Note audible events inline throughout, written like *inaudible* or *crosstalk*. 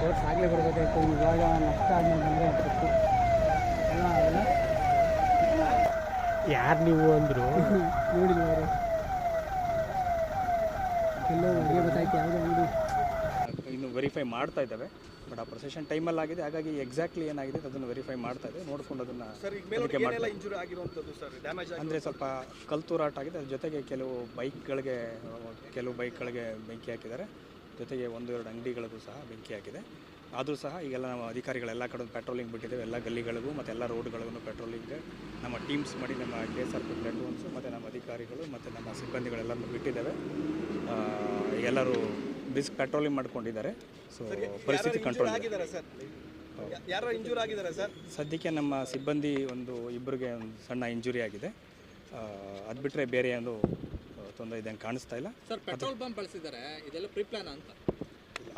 Course ಆಗಲೇ ಬರಬೇಕಾಯ್ತು ಇವಾಗ ನಷ್ಟ ಆಗಲಿಲ್ಲ ಅಂದರೆ ಆಗ್ತಿತ್ತು ಅಲ್ಲ ಅಲ್ಲ ಯಾರು ನೀವು ಅಂದರು? ನೋಡಿಲ್ಲ *laughs* ಅವರು ಎಲ್ಲೋ ಗೊತ್ತಾಯ್ತು ಯಾವುದೋ ಅಂಗಡಿ ಇನ್ನು ವೆರಿಫೈ ಮಾಡ್ತಾ ಇದ್ದಾವೆ. ಬಟ್ ಆ ಪ್ರೊಸೆಷನ್ ಟೈಮಲ್ಲಿ ಆಗಿದೆ. ಹಾಗಾಗಿ ಎಕ್ಸಾಕ್ಟ್ಲಿ ಏನಾಗಿದೆ ಅದನ್ನು ವೆರಿಫೈ ಮಾಡ್ತಾ ಇದೆ. ನೋಡಿಕೊಂಡು ಅದನ್ನು ಅಂದರೆ ಸ್ವಲ್ಪ ಕಲ್ತೂರಾಟ ಆಗಿದೆ. ಅದ್ರ ಜೊತೆಗೆ ಕೆಲವು ಬೈಕ್ಗಳಿಗೆ ಕೆಲವು ಬೈಕ್ಗಳಿಗೆ ಬೆಂಕಿ ಹಾಕಿದ್ದಾರೆ. ಜೊತೆಗೆ ಒಂದು ಎರಡು ಅಂಗಡಿಗಳಿಗೂ ಸಹ ಬೆಂಕಿ ಹಾಕಿದೆ. ಆದರೂ ಸಹ ಈಗೆಲ್ಲ ನಾವು ಅಧಿಕಾರಿಗಳೆಲ್ಲ ಕಡೆ ಪೆಟ್ರೋಲಿಂಗ್ ಬಿಟ್ಟಿದ್ದೇವೆ. ಎಲ್ಲ ಗಲ್ಲಿಗಳಿಗೂ ಮತ್ತು ಎಲ್ಲ ರೋಡ್ಗಳಿಗೂ ಪೆಟ್ರೋಲಿಂಗ್ ನಮ್ಮ ಟೀಮ್ಸ್ ಮಾಡಿ ನಮ್ಮ K S R P platforms ಮತ್ತು ನಮ್ಮ ಅಧಿಕಾರಿಗಳು ಮತ್ತು ನಮ್ಮ ಸಿಬ್ಬಂದಿಗಳೆಲ್ಲರನ್ನು ಬಿಟ್ಟಿದ್ದೇವೆ. ಎಲ್ಲರೂ ಬಿಸ್ ಪೆಟ್ರೋಲಿಂಗ್ ಮಾಡ್ಕೊಂಡಿದ್ದಾರೆ. ಸೊ ಪರಿಸ್ಥಿತಿ ಕಂಟ್ರೋಲ್ ಇದೆ. ಆಗಿದ್ದಾರೆ ಸರ್? ಯಾರು ಇಂಜೂರ್ ಆಗಿದ್ದಾರೆ ಸರ್? ಸದ್ಯಕ್ಕೆ ನಮ್ಮ ಸಿಬ್ಬಂದಿ ಒಂದು ಇಬ್ಬರಿಗೆ ಒಂದು ಸಣ್ಣ ಇಂಜುರಿ ಆಗಿದೆ. ಅದು ಬಿಟ್ಟರೆ ಬೇರೆ ಒಂದು ತೊಂದರೆ ಇದೆ ಅಂತ ಕಾಣಿಸ್ತಾ ಇಲ್ಲ. ಸರ್ ಪೆಟ್ರೋಲ್ ಬಂಪ್ ಬಳಸಿದ್ದಾರೆ. ಇದೆಲ್ಲ ಪ್ರಿಪ್ಲಾನ್ ಅಂತ.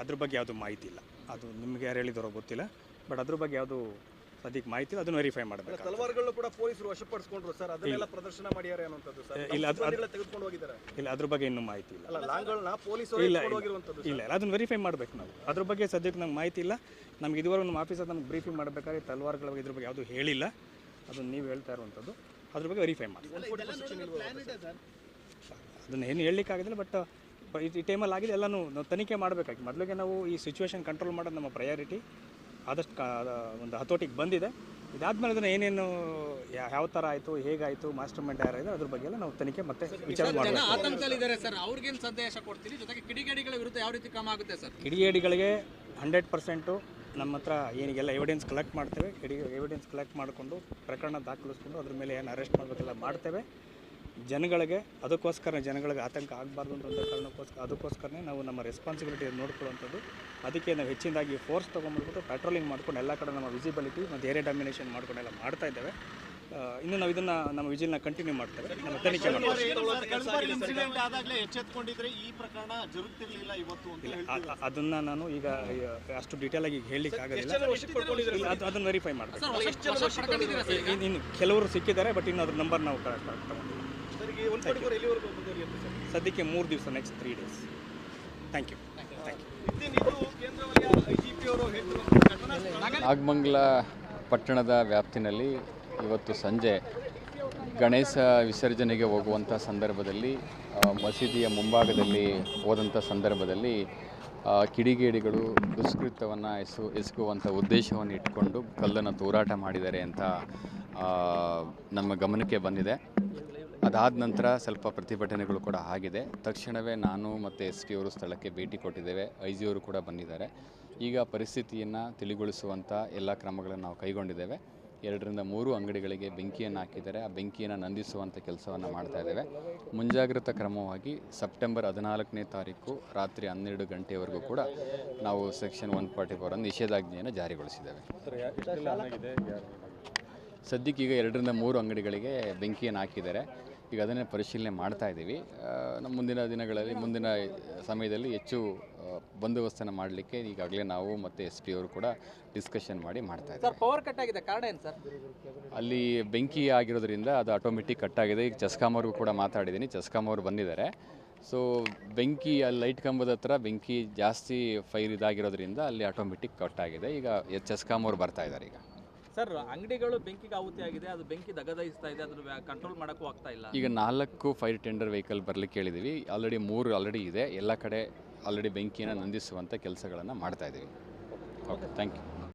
ಅದ್ರ ಬಗ್ಗೆ ಯಾವುದು ಮಾಹಿತಿ ಇಲ್ಲ. ಅದು ನಿಮ್ಗೆ ಯಾರು ಹೇಳಿದಾರೋ ಗೊತ್ತಿಲ್ಲ. ಬಟ್ ಅದ್ರ ಬಗ್ಗೆ ಯಾವುದು ಸದ್ಯಕ್ಕೆ ಮಾಹಿತಿ ಅದನ್ನು ವೆರಿಫೈ ಮಾಡಬೇಕು ತಲವಾರುಗಳನ್ನು ಕೂಡ ಪೊಲೀಸರು ವಶಪಡಿಸಿಕೊಂಡ್ರು ಸರ್ ಅದನ್ನೆಲ್ಲ ಪ್ರದರ್ಶನ ಮಾಡ್ಯಾರೆ ಅನ್ನೋಂಥದ್ದು ಸರ್. ಇಲ್ಲ, ಅದು- ತೆಗೆದುಕೊಂಡು ಹೋಗಿದ್ದಾರೆ. ಇಲ್ಲ ಅದ್ರ ಬಗ್ಗೆ ಇನ್ನೂ ಮಾಹಿತಿ ಇಲ್ಲ. ಲಾಂಗ್ಗಳನ್ನ ಪೊಲೀಸರು ಇಲ್ಲ ಹೋಗಿರುವಂಥದ್ದು ಇಲ್ಲ ಇಲ್ಲ ಅದನ್ನು ವೆರಿಫೈ ಮಾಡಬೇಕು ನಾವು. ಅದ್ರ ಬಗ್ಗೆ ಸದ್ಯಕ್ಕೆ ನಮ್ಗೆ ಮಾಹಿತಿ ಇಲ್ಲ. ನಮ್ಗೆ ಇದುವರೆಗೂ ನಮ್ಮ ಆಫೀಸರ್ ನಮ್ಗೆ ಬ್ರೀಫಿಂಗ್ ಮಾಡಬೇಕಾದ್ರೆ ತಲ್ವಾರ್ಗಳ ಬಗ್ಗೆ ಇದ್ರ ಬಗ್ಗೆ ಯಾವುದು ಹೇಳಿಲ್ಲ. ಅದನ್ನು ನೀವು ಹೇಳ್ತಾ ಇರುವಂಥದ್ದು. ಅದ್ರ ಬಗ್ಗೆ ವೆರಿಫೈ ಮಾಡಿ. ಅದನ್ನು ಏನು ಹೇಳಲಿಕ್ಕಾಗೋದಿಲ್ಲ ಬಟ್ ಈ ಟೈಮಲ್ಲಿ ಆಗಿದೆ ಎಲ್ಲನೂ ನಾವು ತನಿಖೆ ಮಾಡಬೇಕಾಗಿ. ಮೊದಲಿಗೆ ನಾವು ಈ ಸಿಚುವೇಶನ್ ಕಂಟ್ರೋಲ್ ಮಾಡೋದು ನಮ್ಮ ಪ್ರಯಾರಿಟಿ ಆದಷ್ಟು ಕಾ ಒಂದು ಹತೋಟಿಗೆ ಬಂದಿದೆ. ಇದಾದಮೇಲೆ ಅದನ್ನು ಏನೇನು ಯಾವ ಥರ ಆಯಿತು ಹೇಗಾಯಿತು ಮಾಸ್ಟರ್ ಮೈಂಡ್ ಯಾರಾಗಿದೆ ಅದ್ರ ಬಗ್ಗೆ ಎಲ್ಲ ನಾವು ತನಿಖೆ ಮತ್ತೆ ವಿಚಾರ ಮಾಡಬೇಕು. ಆತಂಕದಲ್ಲಿದ್ದಾರೆ ಸರ್. ಅವ್ರಿಗೇನು ಸಂದೇಶ ಕೊಡ್ತೀರಿ? ಜೊತೆಗೆ ಕಿಡಿಗೇಡಿಗಳ ವಿರುದ್ಧ ಯಾವ ರೀತಿ ಕ್ರಮ ಆಗುತ್ತೆ ಸರ್? ಕಿಡಿಗೇಡಿಗಳಿಗೆ ಹಂಡ್ರೆಡ್ ಪರ್ಸೆಂಟು ನಮ್ಮ ಹತ್ರ ಏನಿಗೆಲ್ಲ ಎವಿಡೆನ್ಸ್ ಕಲೆಕ್ಟ್ ಮಾಡ್ತೇವೆ. ಕಿಡಿ ಎವಿಡೆನ್ಸ್ ಕಲೆಕ್ಟ್ ಮಾಡಿಕೊಂಡು ಪ್ರಕರಣ ದಾಖಲಿಸ್ಕೊಂಡು ಅದ್ರ ಮೇಲೆ ಏನು ಅರೆಸ್ಟ್ ಮಾಡಬೇಕೆಲ್ಲ ಮಾಡ್ತೇವೆ. ಜನಗಳಿಗೆ ಅದಕ್ಕೋಸ್ಕರ ಜನಗಳಿಗೆ ಆತಂಕ ಆಗಬಾರ್ದು ಅಂತ ಕಾರಣಕ್ಕೋಸ್ಕರ ಅದಕ್ಕೋಸ್ಕರನೇ ನಾವು ನಮ್ಮ ರೆಸ್ಪಾನ್ಸಿಬಿಲಿಟಿ ನೋಡ್ಕೊಳ್ಳುವಂಥದ್ದು. ಅದಕ್ಕೆ ನಾವು ಹೆಚ್ಚಿನದಾಗಿ ಫೋರ್ಸ್ ತೊಗೊಂಡ್ಬಿಟ್ಟು ಪೆಟ್ರೋಲಿಂಗ್ ಮಾಡ್ಕೊಂಡು ಎಲ್ಲ ಕಡೆ ನಮ್ಮ ವಿಸಿಬಿಲಿಟಿ ಮತ್ತು ಏರಿಯಾ ಡಾಮಿನೇಷನ್ ಮಾಡ್ಕೊಂಡೆಲ್ಲ ಮಾಡ್ತಾ ಇದ್ದೇವೆ. ಇನ್ನು ನಾವು ಇದನ್ನು ನಮ್ಮ ವಿಜಿಲ್ನ ಕಂಟಿನ್ಯೂ ಮಾಡ್ತೇವೆ. ನಮ್ಮ ತನಿಖೆ ಮಾಡ್ತೇವೆ. ಅದನ್ನ ನಾನು ಈಗ ಅಷ್ಟು ಡೀಟೇಲ್ ಆಗಿ ಹೇಳಲಿಕ್ಕೆ ಆಗೋದಿಲ್ಲ. ಅದನ್ನು ವೆರಿಫೈ ಮಾಡ್ತೇವೆ? ಇನ್ನು ಕೆಲವರು ಸಿಕ್ಕಿದ್ದಾರೆ ಬಟ್ ಇನ್ನು ಅದ್ರ ನಂಬರ್ ನಾವು ಕರೆಕ್ಟ್ ತಗೊಂಡಿಲ್ಲ. ಸದ್ಯಕ್ಕೆ ಮೂರು ದಿವಸ next three days thank you Nagamangala ಪಟ್ಟಣದ ವ್ಯಾಪ್ತಿನಲ್ಲಿ ಇವತ್ತು ಸಂಜೆ ಗಣೇಶ ವಿಸರ್ಜನೆಗೆ ಹೋಗುವಂಥ ಸಂದರ್ಭದಲ್ಲಿ ಮಸೀದಿಯ ಮುಂಭಾಗದಲ್ಲಿ ಹೋದಂಥ ಸಂದರ್ಭದಲ್ಲಿ ಕಿಡಿಗೇಡಿಗಳು ದುಷ್ಕೃತ್ಯವನ್ನು ಎಸು ಎಸಗುವಂಥ ಉದ್ದೇಶವನ್ನು ಇಟ್ಕೊಂಡು ಕಲ್ಲನ್ನು ತೂರಾಟ ಮಾಡಿದ್ದಾರೆ ಅಂತ ನಮ್ಮ ಗಮನಕ್ಕೆ ಬಂದಿದೆ. ಅದಾದ ನಂತರ ಸ್ವಲ್ಪ ಪ್ರತಿಭಟನೆಗಳು ಕೂಡ ಆಗಿದೆ. ತಕ್ಷಣವೇ ನಾನು ಮತ್ತು ಎಸ್ ಪಿ ಅವರು ಸ್ಥಳಕ್ಕೆ ಭೇಟಿ ಕೊಟ್ಟಿದ್ದೇವೆ. ಐ ಜಿ ಅವರು ಕೂಡ ಬಂದಿದ್ದಾರೆ. ಈಗ ಪರಿಸ್ಥಿತಿಯನ್ನು ತಿಳಿಗೊಳಿಸುವಂಥ ಎಲ್ಲ ಕ್ರಮಗಳನ್ನು ನಾವು ಕೈಗೊಂಡಿದ್ದೇವೆ. ಎರಡರಿಂದ ಮೂರು ಅಂಗಡಿಗಳಿಗೆ ಬೆಂಕಿಯನ್ನು ಹಾಕಿದ್ದಾರೆ. ಆ ಬೆಂಕಿಯನ್ನು ನಂದಿಸುವಂಥ ಕೆಲಸವನ್ನು ಮಾಡ್ತಾ ಇದ್ದೇವೆ. ಮುಂಜಾಗ್ರತಾ ಕ್ರಮವಾಗಿ ಸೆಪ್ಟೆಂಬರ್ ಹದಿನಾಲ್ಕನೇ ತಾರೀಕು ರಾತ್ರಿ ಹನ್ನೆರಡು ಗಂಟೆವರೆಗೂ ಕೂಡ ನಾವು ಸೆಕ್ಷನ್ ಒನ್ ಫಾರ್ಟಿ ಫೋರ್ ಅನ್ನು ನಿಷೇಧಾಜ್ಞೆಯನ್ನು ಜಾರಿಗೊಳಿಸಿದ್ದೇವೆ. ಸದ್ಯಕ್ಕೆ ಈಗ ಎರಡರಿಂದ ಮೂರು ಅಂಗಡಿಗಳಿಗೆ ಬೆಂಕಿಯನ್ನು ಹಾಕಿದ್ದಾರೆ. ಈಗ ಅದನ್ನೇ ಪರಿಶೀಲನೆ ಮಾಡ್ತಾ ಇದ್ದೀವಿ. ನಮ್ಮ ಮುಂದಿನ ದಿನಗಳಲ್ಲಿ ಮುಂದಿನ ಸಮಯದಲ್ಲಿ ಹೆಚ್ಚು ಬಂದೋಬಸ್ತನ್ನು ಮಾಡಲಿಕ್ಕೆ ಈಗಾಗಲೇ ನಾವು ಮತ್ತು ಎಸ್ ಪಿ ಅವರು ಕೂಡ ಡಿಸ್ಕಷನ್ ಮಾಡಿ ಮಾಡ್ತಾ ಇದ್ದಾರೆ. ಪವರ್ ಕಟ್ ಆಗಿದೆ. ಕಾರಣ ಏನು ಸರ್? ಅಲ್ಲಿ ಬೆಂಕಿ ಆಗಿರೋದ್ರಿಂದ ಅದು ಆಟೋಮೆಟಿಕ್ ಕಟ್ ಆಗಿದೆ. ಈಗ ಚಸ್ಕಾಮ್ ಅವ್ರಿಗೂ ಕೂಡ ಮಾತಾಡಿದ್ದೀನಿ. ಚಸ್ಕಾಮ್ ಅವರು ಬಂದಿದ್ದಾರೆ. ಸೊ ಬೆಂಕಿ ಅಲ್ಲಿ ಲೈಟ್ ಕಂಬದ ಹತ್ರ ಬೆಂಕಿ ಜಾಸ್ತಿ ಫೈರ್ ಇದಾಗಿರೋದ್ರಿಂದ ಅಲ್ಲಿ ಆಟೋಮೆಟಿಕ್ ಕಟ್ ಆಗಿದೆ. ಈಗ ಚೆಸ್ಕಾಮ್ ಅವ್ರು ಬರ್ತಾ ಇದ್ದಾರೆ ಈಗ. ಸರ್ ಅಂಗಡಿಗಳು ಬೆಂಕಿಗೆ ಆಹುತಿ ಆಗಿದೆ, ಅದು ಬೆಂಕಿ ದಗದಾಯಿಸ್ತಾ ಇದೆ, ಅದನ್ನು ಕಂಟ್ರೋಲ್ ಮಾಡೋಕ್ಕೂ ಆಗ್ತಾ ಇಲ್ಲ. ಈಗ ನಾಲ್ಕು ಫೈರ್ ಟೆಂಡರ್ ವೆಹಿಕಲ್ ಬರಲಿಕ್ಕೆ ಹೇಳಿದ್ದೀವಿ ಆಲ್ರೆಡಿ ಮೂರು ಆಲ್ರೆಡಿ ಇದೆ. ಎಲ್ಲ ಕಡೆ ಆಲ್ರೆಡಿ ಬೆಂಕಿಯನ್ನು ನಂದಿಸುವಂಥ ಕೆಲಸಗಳನ್ನು ಮಾಡ್ತಾ ಇದ್ದೀವಿ ಓಕೆ ಥ್ಯಾಂಕ್ ಯು